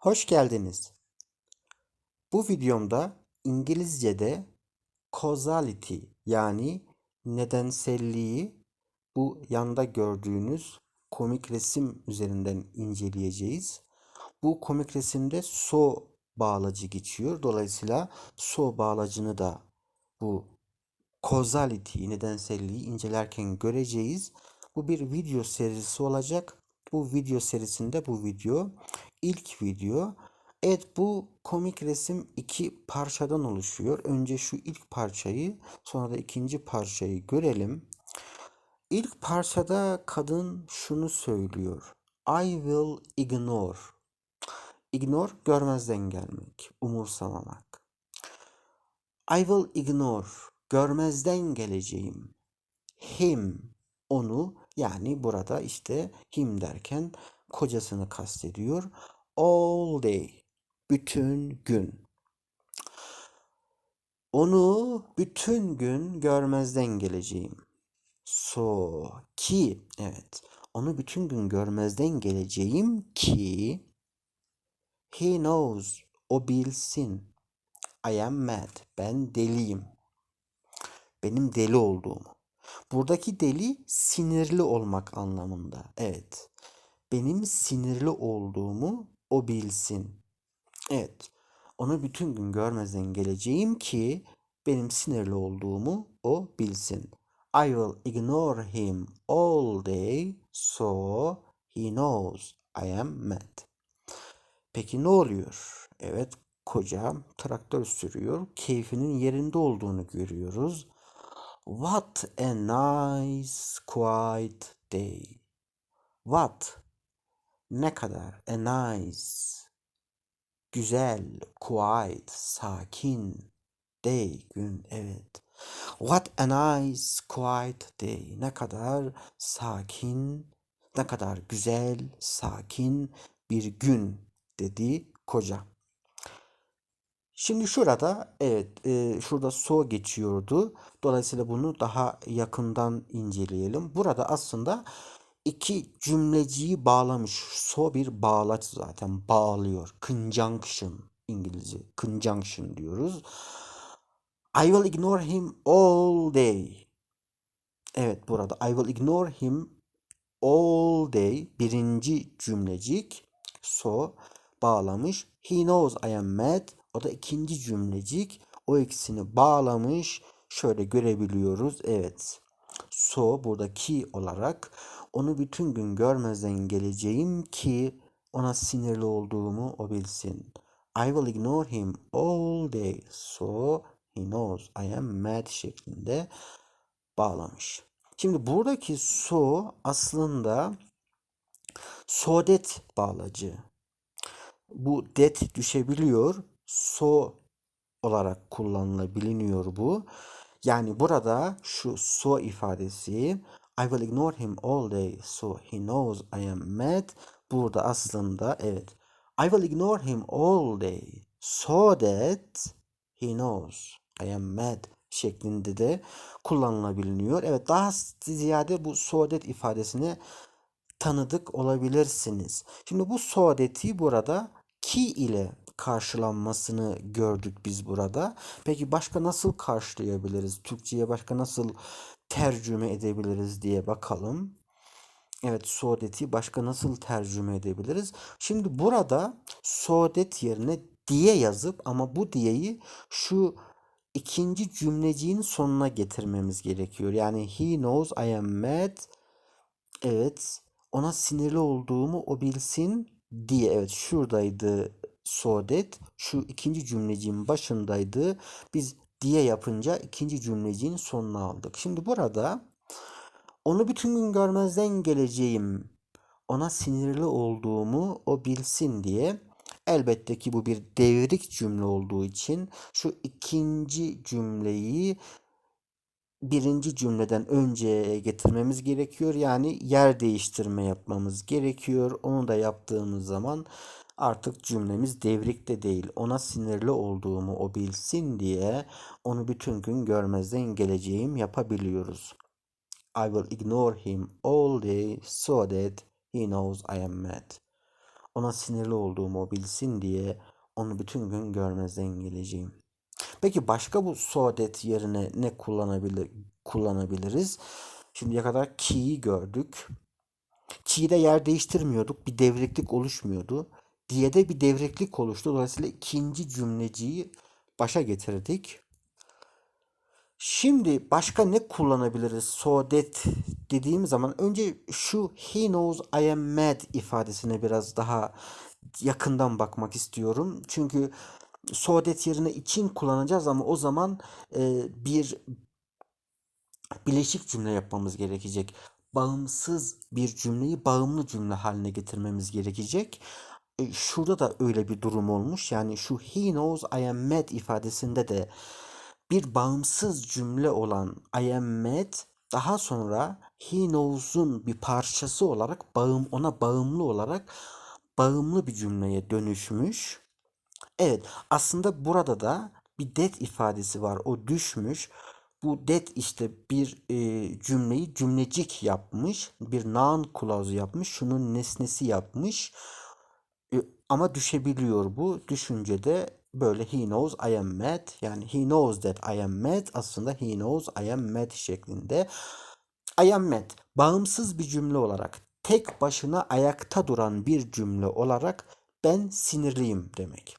Hoş geldiniz. Bu videomda İngilizce'de causality yani nedenselliği bu yanda gördüğünüz komik resim üzerinden inceleyeceğiz. Bu komik resimde so bağlacı geçiyor. Dolayısıyla so bağlacını da bu causality nedenselliği incelerken göreceğiz. Bu bir video serisi olacak. Bu video serisinde bu video ilk video. Evet bu komik resim iki parçadan oluşuyor. Önce şu ilk parçayı sonra da ikinci parçayı görelim. İlk parçada kadın şunu söylüyor. I will ignore. Ignore görmezden gelmek, umursamamak. I will ignore görmezden geleceğim. Him onu yani burada işte him derken kocasını kastediyor. All day bütün gün. Onu bütün gün görmezden geleceğim. So ki evet onu bütün gün görmezden geleceğim ki he knows o bilsin. I am mad. Ben deliyim. Benim deli olduğumu. Buradaki deli sinirli olmak anlamında. Evet. Benim sinirli olduğumu o bilsin. Evet. Onu bütün gün görmezden geleceğim ki benim sinirli olduğumu o bilsin. I will ignore him all day so he knows I am mad. Peki ne oluyor? Evet kocam traktör sürüyor. Keyfinin yerinde olduğunu görüyoruz. What a nice quiet day. What ne kadar a nice güzel quiet sakin day gün evet. What a nice quiet day. Ne kadar sakin, ne kadar güzel, sakin bir gün dedi koca. Şimdi şurada evet e, şurada so geçiyordu. Dolayısıyla bunu daha yakından inceleyelim. Burada aslında iki cümleciyi bağlamış. So bir bağlaç zaten bağlıyor. Conjunction İngilizce. Conjunction diyoruz. I will ignore him all day. Evet burada I will ignore him all day birinci cümlecik so bağlamış. He knows I am mad. O da ikinci cümlecik. O ikisini bağlamış. Şöyle görebiliyoruz. Evet. So buradaki olarak onu bütün gün görmezden geleceğim ki ona sinirli olduğumu o bilsin. I will ignore him all day so he knows I am mad şeklinde bağlamış. Şimdi buradaki so aslında sodet bağlacı. Bu det düşebiliyor. So olarak kullanılabiliyor bu. Yani burada şu so ifadesi I will ignore him all day so he knows I am mad. Burada aslında evet I will ignore him all day so that he knows I am mad şeklinde de kullanılabiliyor. Evet daha ziyade bu so that ifadesini tanıdık olabilirsiniz. Şimdi bu sohbeti burada ki ile karşılanmasını gördük biz burada. Peki başka nasıl karşılayabiliriz? Türkçe'ye başka nasıl tercüme edebiliriz diye bakalım. Evet, sohbeti başka nasıl tercüme edebiliriz? Şimdi burada sohbet yerine diye yazıp ama bu diyeyi şu ikinci cümleciğin sonuna getirmemiz gerekiyor. Yani he knows I am mad. Evet, ona sinirli olduğumu o bilsin diye. Evet, şuradaydı sohbet. Şu ikinci cümleciğin başındaydı. Biz diye yapınca ikinci cümleciğin sonuna aldık. Şimdi burada onu bütün gün görmezden geleceğim. Ona sinirli olduğumu o bilsin diye. Elbette ki bu bir devrik cümle olduğu için şu ikinci cümleyi birinci cümleden önce getirmemiz gerekiyor. Yani yer değiştirme yapmamız gerekiyor. Onu da yaptığımız zaman artık cümlemiz devrikte değil. Ona sinirli olduğumu o bilsin diye onu bütün gün görmezden geleceğim yapabiliyoruz. I will ignore him all day so that he knows I am mad. Ona sinirli olduğumu o bilsin diye onu bütün gün görmezden geleceğim. Peki başka bu so that yerine ne kullanabilir kullanabiliriz? Şimdiye kadar ki'yi gördük. Ki'de yer değiştirmiyorduk. Bir devriklik oluşmuyordu. Diye de bir devriklik oluştu. Dolayısıyla ikinci cümleciyi başa getirdik. Şimdi başka ne kullanabiliriz? So that dediğim zaman önce şu he knows I am mad ifadesine biraz daha yakından bakmak istiyorum. Çünkü so that yerine için kullanacağız ama o zaman e, bir bileşik cümle yapmamız gerekecek. Bağımsız bir cümleyi bağımlı cümle haline getirmemiz gerekecek. E, şurada da öyle bir durum olmuş. Yani şu he knows I am mad ifadesinde de bir bağımsız cümle olan I am mad daha sonra he knows'un bir parçası olarak bağım ona bağımlı olarak bağımlı bir cümleye dönüşmüş. Evet aslında burada da bir that ifadesi var. O düşmüş. Bu that işte bir e, cümleyi cümlecik yapmış. Bir noun clause yapmış. Şunun nesnesi yapmış. E, ama düşebiliyor bu. Düşüncede böyle he knows I am mad yani he knows that I am mad aslında he knows I am mad şeklinde. I am mad bağımsız bir cümle olarak tek başına ayakta duran bir cümle olarak ben sinirliyim demek.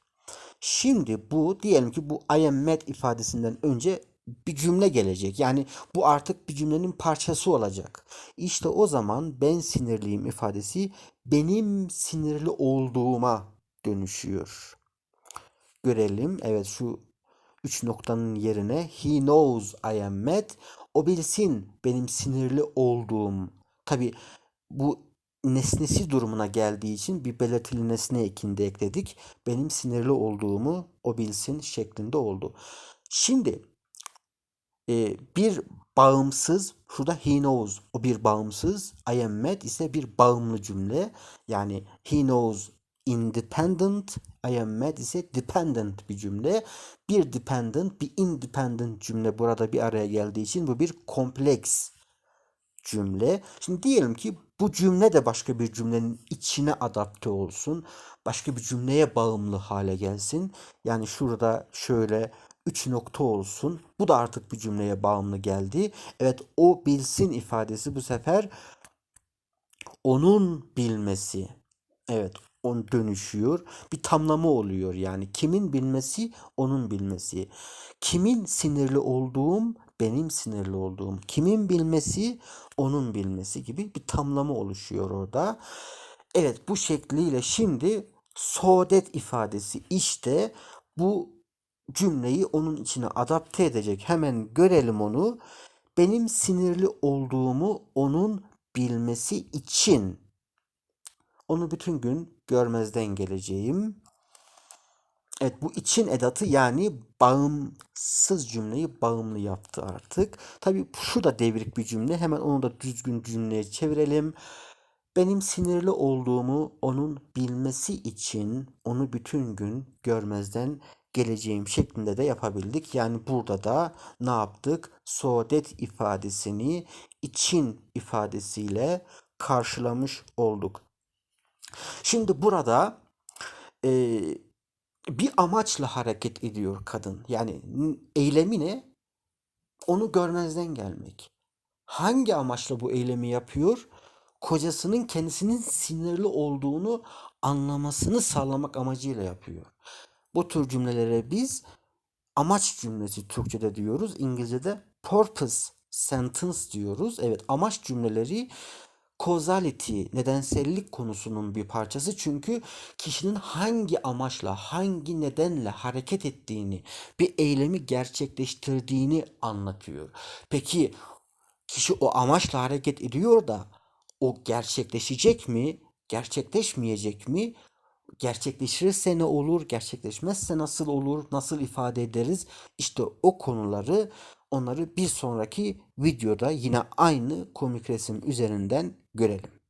Şimdi bu diyelim ki bu I am mad ifadesinden önce bir cümle gelecek. Yani bu artık bir cümlenin parçası olacak. İşte o zaman ben sinirliyim ifadesi benim sinirli olduğuma dönüşüyor. Görelim. Evet şu üç noktanın yerine he knows I am mad. O bilsin benim sinirli olduğum. Tabi bu nesnesi durumuna geldiği için bir belirtili nesne ekinde ekledik. Benim sinirli olduğumu o bilsin şeklinde oldu. Şimdi e, bir bağımsız şurada he knows o bir bağımsız I am mad ise bir bağımlı cümle yani he knows independent I am mad ise dependent bir cümle bir dependent bir independent cümle burada bir araya geldiği için bu bir kompleks cümle. Şimdi diyelim ki bu cümle de başka bir cümlenin içine adapte olsun. Başka bir cümleye bağımlı hale gelsin. Yani şurada şöyle üç nokta olsun. Bu da artık bir cümleye bağımlı geldi. Evet o bilsin ifadesi bu sefer onun bilmesi. Evet on dönüşüyor. Bir tamlama oluyor yani. Kimin bilmesi onun bilmesi. Kimin sinirli olduğum benim sinirli olduğum. Kimin bilmesi onun bilmesi gibi bir tamlama oluşuyor orada. Evet bu şekliyle şimdi sodet ifadesi işte bu cümleyi onun içine adapte edecek. Hemen görelim onu. Benim sinirli olduğumu onun bilmesi için onu bütün gün görmezden geleceğim. Evet bu için edatı yani bağımsız cümleyi bağımlı yaptı artık. Tabii şu da devrik bir cümle. Hemen onu da düzgün cümleye çevirelim. Benim sinirli olduğumu onun bilmesi için onu bütün gün görmezden geleceğim şeklinde de yapabildik. Yani burada da ne yaptık? Sodet ifadesini için ifadesiyle karşılamış olduk. Şimdi burada e, bir amaçla hareket ediyor kadın. Yani eylemi ne? Onu görmezden gelmek. Hangi amaçla bu eylemi yapıyor? Kocasının kendisinin sinirli olduğunu anlamasını sağlamak amacıyla yapıyor. Bu tür cümlelere biz amaç cümlesi Türkçe'de diyoruz. İngilizce'de purpose sentence diyoruz. Evet amaç cümleleri causality, nedensellik konusunun bir parçası. Çünkü kişinin hangi amaçla, hangi nedenle hareket ettiğini, bir eylemi gerçekleştirdiğini anlatıyor. Peki kişi o amaçla hareket ediyor da o gerçekleşecek mi, gerçekleşmeyecek mi? Gerçekleşirse ne olur, gerçekleşmezse nasıl olur, nasıl ifade ederiz? İşte o konuları onları bir sonraki videoda yine aynı komik resim üzerinden görelim.